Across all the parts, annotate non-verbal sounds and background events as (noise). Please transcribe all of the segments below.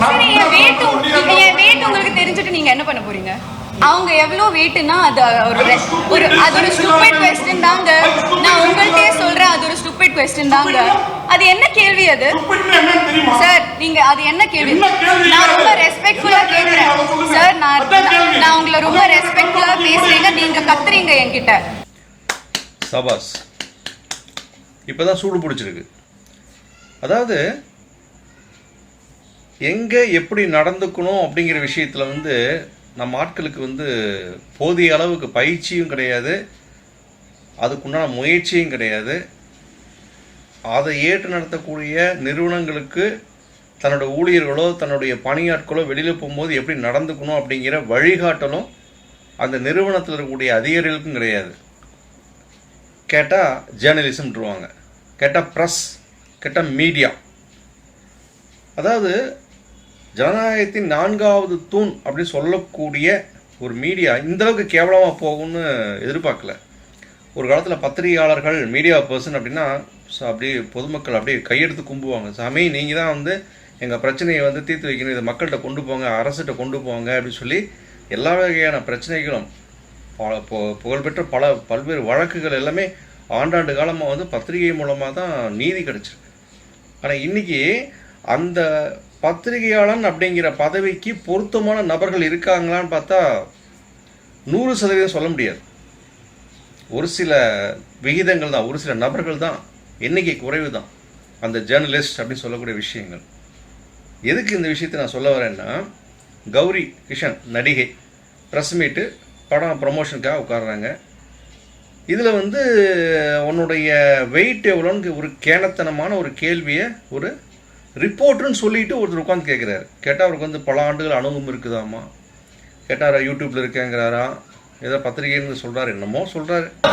சரி என் weight உங்க- என் weight உங்களுக்கு தெரிஞ்சுட்டு நீங்க என்ன பண்ண போறீங்க? அவங்க எவ்வளவு வெயிட்னா அது ஒரு ஒரு அது ஒரு ஸ்டூபிட் கொஸ்டின் தாங்க. நான் உங்கள்கிட்டயே சொல்றேன் அது ஒரு ஸ்டூபிட் கொஸ்டின் தாங்க. அது என்ன கேள்வி அது? துப்பிட்டுனா என்னன்னு தெரியுமா? சார் நீங்க அது என்ன கேள்வி? என்ன கேள்வி? நான் ரொம்ப ரெஸ்பெக்ட்ஃபுல்லா என்ன கேள்வி? கேக்குறேன். அதை சொல்லுங்க. சார் நான் அதான் கேள்வி. நான் உங்களை ரொம்ப ரெஸ்பெக்ட்ஃபுல்லா பேசுறீங்க. நீங்க கத்துறீங்க என்கிட்ட. சபாஸ் இப்போ தான் சூடு பிடிச்சிருக்கு. அதாவது எங்கே எப்படி நடந்துக்கணும் அப்படிங்கிற விஷயத்தில் வந்து நம்ம ஆட்களுக்கு வந்து போதிய அளவுக்கு பயிற்சியும் கிடையாது. அதுக்குண்டான முயற்சியும் கிடையாது. அதை ஏற்று நடத்தக்கூடிய நிறுவனங்களுக்கு தன்னோட ஊழியர்களோ தன்னுடைய பணியாட்களோ வெளியில் போகும்போது எப்படி நடந்துக்கணும் அப்படிங்கிற வழிகாட்டலும் அந்த நிறுவனத்தில் இருக்கக்கூடிய அதிகாரிகளுக்கும் கிடையாது. கேட்டால் ஜேர்னலிசம்ன்றுவாங்க கேட்டால் ப்ரெஸ் கேட்டால் மீடியா அதாவது ஜனநாயகத்தின் நான்காவது தூண் அப்படின்னு சொல்லக்கூடிய ஒரு மீடியா இந்த அளவுக்கு கேவலமாக போகும்னு எதிர்பார்க்கல. ஒரு காலத்தில் பத்திரிகையாளர்கள் மீடியா பர்சன் அப்படின்னா அப்படியே பொதுமக்கள் அப்படியே கையெடுத்து கும்புவாங்க. சாமி நீங்கள் தான் வந்து எங்கள் பிரச்சனையை வந்து தீர்த்து வைக்கணும். இதை மக்கள்கிட்ட கொண்டு போங்க அரசிட்ட கொண்டு போங்க அப்படின்னு சொல்லி எல்லா வகையான பிரச்சனைகளும் பல பு- புகழ்பெற்ற பல பல்வேறு வழக்குகள் எல்லாமே ஆண்டாண்டு காலமாக வந்து பத்திரிகை மூலமாக தான் நீதி கிடச்சிருக்கு. ஆனால் இன்றைக்கி அந்த பத்திரிகையாளன் அப்படிங்கிற பதவிக்கு பொருத்தமான நபர்கள் இருக்காங்களான்னு பார்த்தா நூறு சதவீதம் சொல்ல முடியாது. ஒரு சில விகிதங்கள் தான் ஒரு சில நபர்கள் தான் எண்ணிக்கை குறைவு தான். அந்த ஜேர்னலிஸ்ட் அப்படின்னு சொல்லக்கூடிய விஷயங்கள். எதுக்கு இந்த விஷயத்தை நான் சொல்ல வரேன்னா கௌரி கிஷன் நடிகை ப்ரெஸ் மீட்டு படம் ப்ரமோஷனுக்காக உட்கார்றாங்க. இதில் வந்து உன்னுடைய வெயிட் எவ்வளோன்னு ஒரு கேனத்தனமான ஒரு கேள்வியை ஒரு ரிப்போர்ட்டர்னு சொல்லிட்டு ஒருத்தர் உட்காந்து கேட்குறாரு கேட்டால் அவருக்கு வந்து பல ஆண்டுகள் அனுபவம் இருக்குதாமா? கேட்டாரா யூடியூப்பில் இருக்கேங்கிறாரா? ஏதோ பத்திரிகைன்னு சொல்கிறாரு என்னமோ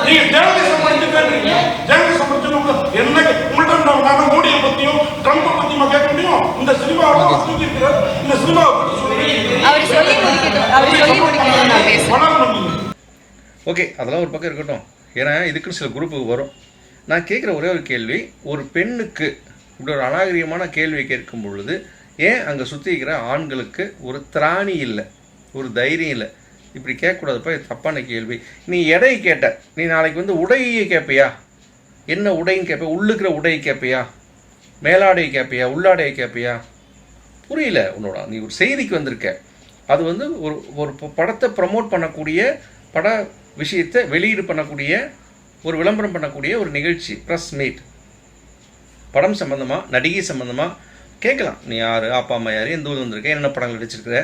நீங்க ஓகே அதெல்லாம் ஒரு பக்கம் இருக்கட்டும். ஏன்னா இதுக்குன்னு சில குரூப்பு வரும். நான் கேட்குற ஒரே ஒரு கேள்வி ஒரு பெண்ணுக்கு இப்படி ஒரு அநாகரிகமான கேள்வி கேட்கும் பொழுது ஏன் அங்கே சுற்றி இருக்கிற ஆண்களுக்கு ஒரு திராணி இல்லை ஒரு தைரியம் இல்லை? இப்படி கேட்கக்கூடாதுப்பா இது தப்பான கேள்வி. நீ எடை கேட்ட நீ நாளைக்கு வந்து உடையை கேட்பியா என்ன உடைன்னு கேட்ப உள்ளுக்கிற உடையை கேட்பியா மேலாடையை கேட்பியா உள்ளாடையை கேட்பியா புரியல உன்னோட நீ ஒரு செய்திக்கு வந்திருக்க. அது வந்து ஒரு ஒரு படத்தை ப்ரமோட் பண்ணக்கூடிய பட விஷயத்தை வெளியீடு பண்ணக்கூடிய ஒரு விளம்பரம் பண்ணக்கூடிய ஒரு நிகழ்ச்சி ப்ரெஸ் மீட் படம் சம்மந்தமாக நடிகை சம்மந்தமாக கேட்கலாம். நீ யார்? அப்பா அம்மா யார்? எந்த ஊர் வந்திருக்க? என்னென்ன படங்கள் நடிச்சிருக்கிற?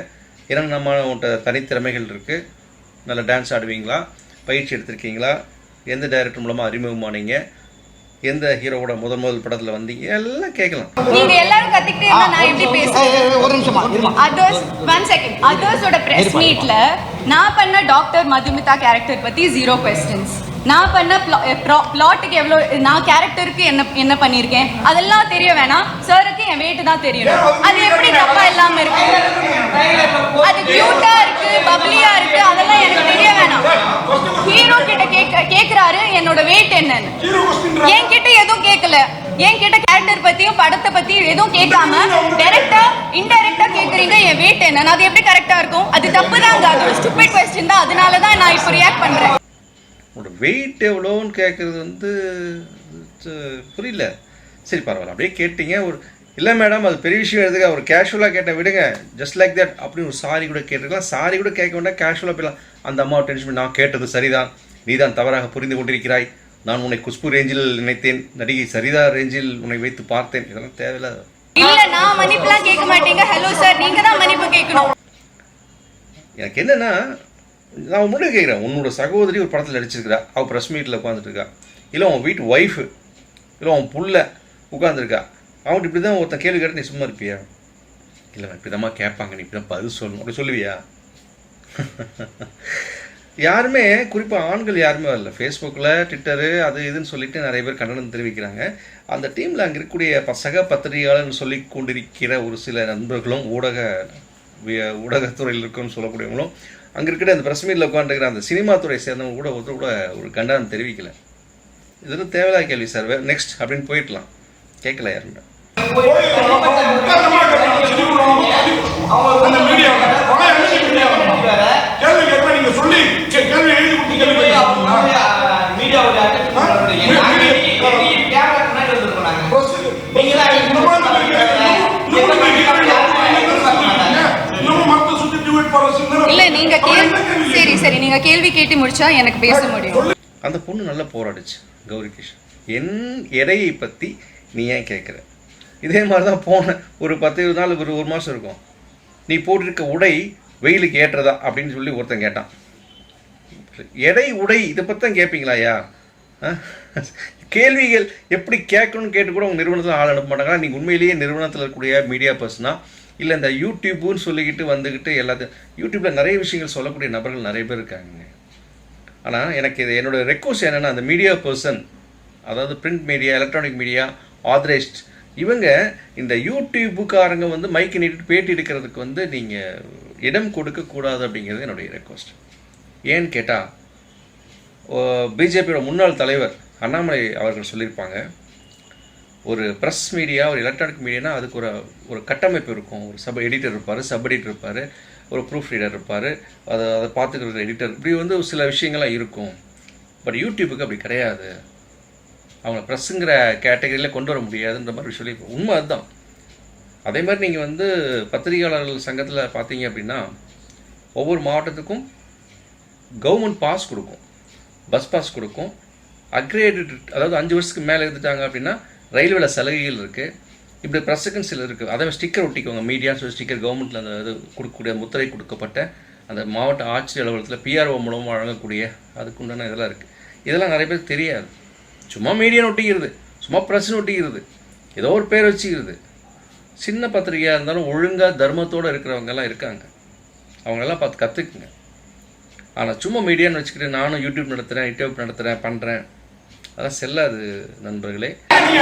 என்னென்ன உன்ட்ட தனித்திறமைகள் இருக்குது நல்ல டான்ஸ் ஆடுவீங்களா? பயிற்சி எடுத்திருக்கீங்களா? எந்த டைரக்டர் மூலமாக அறிமுகமானீங்க எந்த ஹீரோவோட முதல் முதல் படத்தில் வந்தீங்க? எல்லாம் கேட்கலாம். நீங்க எல்லாரும் கத்திக்கிட்டே இருந்தா நான் எப்படி பேசுறேன் ஒரு நிமிஷமா அதர்ஸ் ஒன் செகண்ட் அதர்ஸோட பிரஸ் மீட்ல நான் பண்ண டாக்டர் மதுமிதா கேரக்டர் பத்தி ஜீரோ கொஸ்டின்ஸ் நான் பண்ண பிளாட்டுக்கு eh, எவ்வளோ நான் கேரக்டருக்கு என்ன என்ன பண்ணியிருக்கேன்? அதெல்லாம் தெரிய வேணாம். சாருக்கு என் வெயிட் தான் தெரியணும். அது எப்படி தப்பா இல்லாம இருக்கு? அது கியூட்டா இருக்கு பப்ளியா இருக்கு அதெல்லாம் எனக்கு தெரிய வேணாம். ஹீரோ கிட்ட கேட்க கேட்கிறாரு என்னோட வெயிட் என்னன்னு. என் கிட்ட என்கிட்ட எதுவும் கேட்கல என்கிட்ட கேரக்டர் பத்தியும் படத்தை பத்தியும் எதுவும் கேட்காம டைரக்டா இன்டைரக்டா கேக்குறீங்க என் வெயிட் என்ன அது எப்படி கரெக்டா இருக்கும்? அது தப்பு தாங்க அது ஒரு ஸ்டூபிட் கொஸ்டின் தான். அதனால தான் நான் இப்போ ரியாக்ட் பண்றேன். உங்களோட வெயிட் எவ்வளோன்னு கேட்குறது வந்து புரியல. சரி பரவாயில்ல. அப்படியே கேட்டீங்க. ஒரு இல்லை மேடம் அது பெரிய விஷயம். எதுக்கு? ஒரு கேஷுவலாக கேட்டேன் விடுங்க. ஜஸ்ட் லைக் தட் அப்படின்னு ஒரு சாரி கூட கேட்டிருக்கலாம். சாரி கூட கேட்க வேண்டாம். கேஷுவலாக போயிடலாம். அந்த அம்மா டென்ஷன் பண்ணி நான் கேட்டது சரிதான். நீதான் தவறாக புரிந்து கொண்டிருக்கிறாய். நான் உன்னை குஷ்பு ரேஞ்சில் நினைத்தேன். நடிகை சரிதா ரேஞ்சில் உன்னை வைத்து பார்த்தேன். இதெல்லாம் தேவையில்லாத இல்ல நான் மன்னிப்புலாம் கேட்க மாட்டீங்க. ஹலோ சார் நீங்க தான் மன்னிப்பு கேட்கணும். எனக்கு என்னன்னா நான் முன்னாடி கேட்குறேன் உன்னோட சகோதரி ஒரு படத்தில் நடிச்சிருக்கிறா. அவள் ப்ரெஸ் மீட்டில் உட்காந்துருக்கா இல்லை உன் வீட்டு ஒய்ஃபு இல்லை உன் புள்ள உட்காந்துருக்கா அவன்கிட்ட இப்படி தான் ஒருத்தன் கேள்வி கேட்டு நீ சும்மா இருப்பியா? இல்லை இப்படி தான் கேட்பாங்க. நீ இப்படி தான் பதில் சொல்லணும். அப்படி சொல்லுவியா? (laughs) யாருமே குறிப்பாக ஆண்கள் யாருமே வரல. ஃபேஸ்புக்கில் ட்விட்டரு அது இதுன்னு சொல்லிட்டு நிறைய பேர் கண்டனம் தெரிவிக்கிறாங்க. அந்த டீமில் அங்கே இருக்கக்கூடிய பசக பத்திரிகையாளர்னு சொல்லி கொண்டிருக்கிற ஒரு சில நண்பர்களும் ஊடக ஊடகத்துறையில் இருக்குன்னு சொல்லக்கூடியவங்களும் அங்கே இருக்கிற அந்த ப்ரெஸ் மீட்டில் உட்காந்துருக்கிற அந்த சினிமா துறை சேர்ந்தவங்க கூட ஒருத்தர் கூட ஒரு கண்டனம் தெரிவிக்கல. இது தேவையில்லாத கேள்வி சார் நெக்ஸ்ட் அப்படின்னு போயிடலாம். கேட்கல யாருமே போய் உட்கார்ந்தமா கேட்டாங்க, சினிமா போற சிந்தனை இல்ல நீங்க அவர் கேள்வி என்ன கேள்வி சரி சரி நீங்க கேள்வி கேட்டு முடிச்சா எனக்கு பேச முடியும். அந்த பொண்ணு நல்லா போராடுச்சு கௌரி கிருஷ்ணன் என் எடையை பற்றி நீ ஏன் கேட்குற? இதே மாதிரி தான் போன ஒரு பத்து இருபது நாள் ஒரு ஒரு மாதம் இருக்கும். நீ போட்டிருக்க உடை வெயிலுக்கு ஏற்றதா அப்படின்னு சொல்லி ஒருத்தன் கேட்டான். எடை உடை இதை பற்றி தான் கேட்பீங்களா ஐயா? ஆ? கேள்விகள் எப்படி கேட்கணும்னு கேட்டு கூட உங்கள் நிறுவனத்தில் ஆள் அனுப்ப மாட்டாங்க நீங்கள் உண்மையிலேயே நிறுவனத்தில் இருக்கக்கூடிய மீடியா பர்சனா இல்லை இந்த யூடியூப்புன்னு சொல்லிக்கிட்டு வந்துக்கிட்டு எல்லாத்தையும் யூடியூப்பில் நிறைய விஷயங்கள் சொல்லக்கூடிய நபர்கள் நிறைய பேர் இருக்காங்க. ஆனால் எனக்கு இது என்னோடய ரெக்வஸ்ட் என்னென்னா அந்த மீடியா பர்சன் அதாவது print media electronic media authorised இவங்க இந்த யூடியூப்புக்காரங்க வந்து மைக்கு நீட்டு பேட்டி எடுக்கிறதுக்கு வந்து நீங்கள் இடம் கொடுக்கக்கூடாது அப்படிங்கிறது என்னுடைய ரெக்வஸ்ட் ஏன்னு கேட்டால் பிஜேபியோட முன்னாள் தலைவர் அண்ணாமலை அவர்கள் சொல்லியிருப்பாங்க ஒரு ப்ரெஸ் மீடியா ஒரு எலக்ட்ரானிக் மீடியானா அதுக்கு ஒரு ஒரு கட்டமைப்பு இருக்கும். ஒரு சப் எடிட்டர் இருப்பார் சப் எடிட்டர் இருப்பார் ஒரு ப்ரூஃப் ரீடர் இருப்பார் அதை அதை பார்த்துக்கிற எடிட்டர் இப்படி வந்து ஒரு சில விஷயங்கள்லாம் இருக்கும். பட் யூடியூபுக்கு அப்படி கிடையாது. அவங்க ப்ரெஸ்ஸுங்கிற கேட்டகரியில் கொண்டு வர முடியாதுன்ற மாதிரி சொல்லி உண்மை அதுதான். அதே மாதிரி நீங்கள் வந்து பத்திரிகையாளர்கள் சங்கத்தில் பார்த்தீங்க அப்படின்னா ஒவ்வொரு மாவட்டத்துக்கும் கவர்மெண்ட் பாஸ் கொடுக்கும். பஸ் பாஸ் கொடுக்கும். அக்ரேடட் அதாவது அஞ்சு வருஷத்துக்கு மேலே இருந்துட்டாங்க அப்படின்னா ரயில்வேல சலுகைகள் இருக்குது இப்படி ப்ரெஸ்ஸுக்குன்னு சில இருக்குது அதை ஸ்டிக்கர் ஒட்டிக்கோங்க மீடியான்னு சொல்லி ஸ்டிக்கர் கவர்மெண்ட்டில் அந்த இது கொடுக்கக்கூடிய முத்திரை கொடுக்கப்பட்ட அந்த மாவட்ட ஆட்சியர் அலுவலகத்தில் பிஆர்ஓ மூலமாக வழங்கக்கூடிய அதுக்குண்டான இதெல்லாம் இருக்குது இதெல்லாம் நிறைய பேருக்கு தெரியாது. சும்மா மீடியான்னு ஒட்டிக்கிறது. சும்மா ப்ரெஸ்ன்னு ஒட்டிக்கிறது. ஏதோ ஒரு பேர் வச்சுக்கிறது. சின்ன பத்திரிகையாக இருந்தாலும் ஒழுங்காக தர்மத்தோடு இருக்கிறவங்கெல்லாம் இருக்காங்க. அவங்களெல்லாம் பார்த்து கற்றுக்குங்க ஆனால் சும்மா மீடியான்னு வச்சுக்கிட்டு நானும் யூடியூப் நடத்துகிறேன் யூடியூப் நடத்துகிறேன் பண்ணுறேன் அதெல்லாம் செல்லாது நண்பர்களே. அது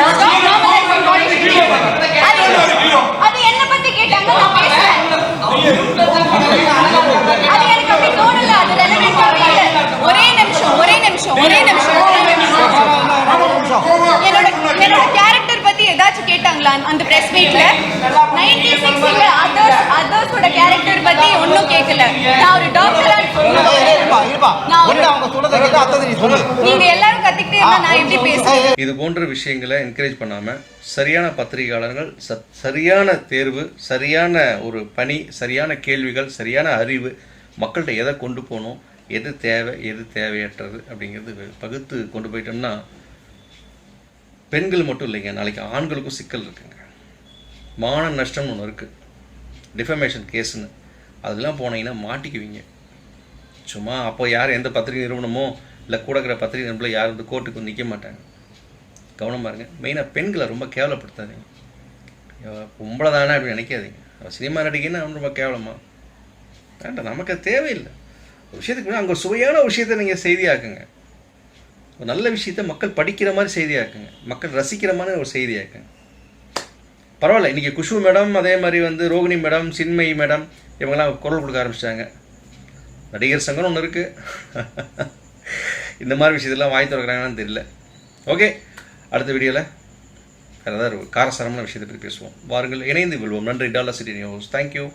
ஒரே நிமிஷம் ஒரே நிமிஷம் ஒரே நிமிஷம். ஒரே நிமிஷம் என்னோட என்னோட கேரக்டர் பத்தி கேட்டாங்களா அந்த பிரஸ் மீட்ல நைன்டி சிக்ஸ்ல அதர்ஸ் அதர்ஸோட கேரக்டர் பத்தி ஒன்றும் கேட்கல நான் ஒரு டாக்டரா இருப்பா இருப்பா நான் ஒரு ஒண்ணு அவங்க சொல்றதை கேட்டு அடுத்தது நீ சொல்லு. நீங்க எல்லாரும் கத்திக்கிட்டே இருந்தா நான் எப்படி பேசுவேன் இது போன்ற விஷயங்களை என்கரேஜ் பண்ணாமல் சரியான பத்திரிகையாளர்கள் சரியான தேர்வு சரியான ஒரு பணி சரியான கேள்விகள் சரியான அறிவு மக்கள்கிட்ட எதை கொண்டு போகணும் எது தேவை எது தேவையற்றது அப்படிங்கிறது பகுத்து கொண்டு போயிட்டோம்னா பெண்கள் மட்டும் இல்லைங்க. நாளைக்கு ஆண்களுக்கும் சிக்கல் இருக்குங்க. மான நஷ்டம்னு ஒன்று இருக்குது டிஃபமேஷன் கேஸுன்னு அதெல்லாம் போனீங்கன்னா மாட்டிக்குவீங்க. சும்மா அப்போ யார் எந்த பத்திரிகை நிறுவனமோ இல்லை கூட இருக்கிற பத்திரிகை நிறுவனம் யாரும் வந்து கோர்ட்டுக்கு நிற்க மாட்டாங்க. கவனமாக இருங்க. மெயினாக பெண்களை ரொம்ப கேவலப்படுத்தாதீங்க. இவ பொம்பளை தானே அப்படின்னு நினைக்காதீங்க சினிமா நடிகைன்னா அவன் ரொம்ப கேவலமா? வேண்டாம் நமக்கு அது தேவையில்லை. விஷயத்துக்கு அங்கே சுவையான விஷயத்தை நீங்கள் செய்தியாக்குங்க. ஒரு நல்ல விஷயத்தை மக்கள் படிக்கிற மாதிரி செய்தியாக இருக்குங்க. மக்கள் ரசிக்கிற மாதிரி ஒரு இருக்குங்க. பரவாயில்ல இன்றைக்கி குஷு மேடம் அதே மாதிரி வந்து ரோகிணி மேடம் சின்மயி மேடம் இவங்கெல்லாம் குரல் கொடுக்க ஆரம்பிச்சிட்டாங்க. நடிகர் சங்கம்னு ஒன்று இருக்குது இந்த மாதிரி விஷயத்தெல்லாம் வாய் திறக்கிறாங்கன்னு தெரியல. ஓகே அடுத்த வீடியோவில் வேறு ஏதாவது காரசாரமான விஷயத்தை பற்றி பேசுவோம். வாருங்கள் இணைந்து கொள்வோம். நன்றி டாலர் சிட்டி நியூஸ். தேங்க்யூ